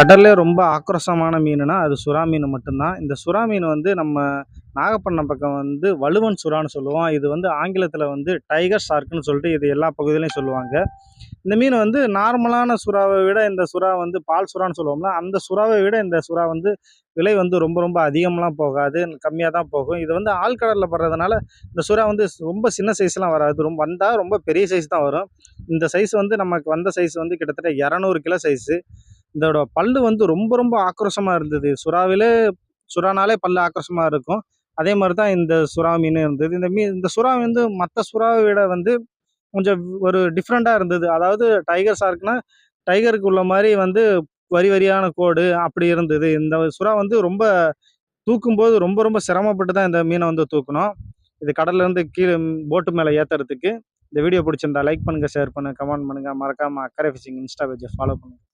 கடல்லே ரொம்ப ஆக்ரோஷமான மீனுனா அது சுறா மீன் மட்டும்தான். இந்த சுறா மீன் வந்து நம்ம நாகப்பட்டினம் பக்கம் வந்து வலுவன் சுறான்னு சொல்லுவோம். இது வந்து ஆங்கிலத்தில் வந்து டைகர் ஷார்க்குன்னு சொல்லிட்டு இது எல்லா பகுதியிலையும் சொல்லுவாங்க. இந்த மீன் வந்து நார்மலான சுறாவை விட இந்த சுறா வந்து பால் சுறான்னு சொல்லுவோம்னா அந்த சுறாவை விட இந்த சுறா வந்து விலை வந்து ரொம்ப ரொம்ப அதிகம்லாம் போகாது கம்மியாக தான் போகும். இது வந்து ஆழ்கடலில் படுறதுனால இந்த சுறா வந்து ரொம்ப சின்ன சைஸ்லாம் வராது. ரொம்ப வந்தால் ரொம்ப பெரிய சைஸ் தான் வரும். இந்த சைஸ் வந்து நமக்கு வந்த சைஸ் வந்து கிட்டத்தட்ட இரநூறு கிலோ சைஸு இதோட பல்லு வந்து ரொம்ப ரொம்ப ஆக்ரோஷமாக இருந்தது. சுறாவிலே சுறானாலே பல்லு ஆக்ரோஷமாக இருக்கும். அதே மாதிரி தான் இந்த சுறா மீன் இருந்தது. இந்த மீன் இந்த சுறா வந்து மற்ற சுறாவை விட வந்து கொஞ்சம் ஒரு டிஃப்ரெண்ட்டாக இருந்தது. அதாவது டைகர் ஷார்க்னா டைகருக்கு உள்ள மாதிரி வந்து வரி வரியான கோடு அப்படி இருந்தது. இந்த சுறா வந்து ரொம்ப தூக்கும்போது ரொம்ப ரொம்ப சிரமப்பட்டு தான் இந்த மீனை வந்து தூக்கணும் இது கடல்ல இருந்து கீழே போட்டு மேலே ஏற்றுறதுக்கு இந்த வீடியோ பிடிச்சிருந்தா லைக் பண்ணுங்கள் ஷேர் பண்ணுங்கள் கமெண்ட் பண்ணுங்கள் மறக்காமல் அக்கறை ஃபிஷிங் இன்ஸ்டா பேஜை ஃபாலோ பண்ணுங்கள்